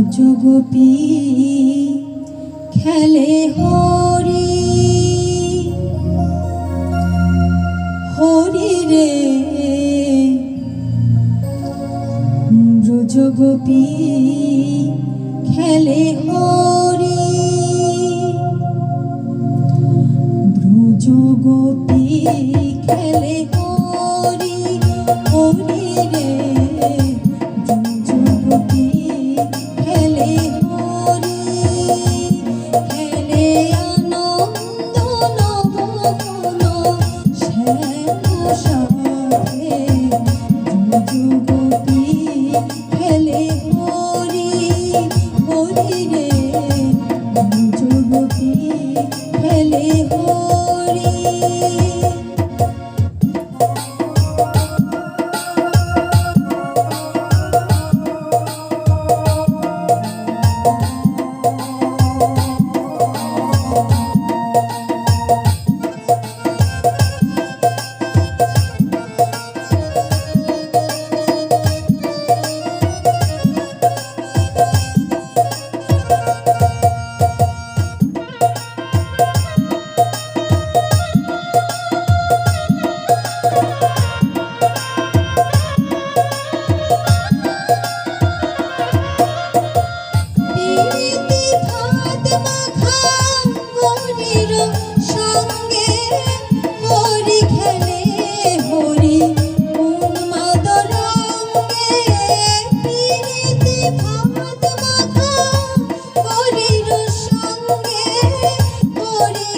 কুচগোপী খেলে হরি। হরি রে রুজগোপী খেলে হরি। ব্রুজগোপী খেলে হরি। হরি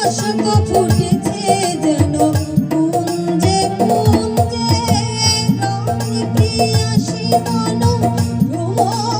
অশোক ফুটেছে যেন। কুঞ্জে কুঞ্জে প্রিয়া শিবন ভ্রমণ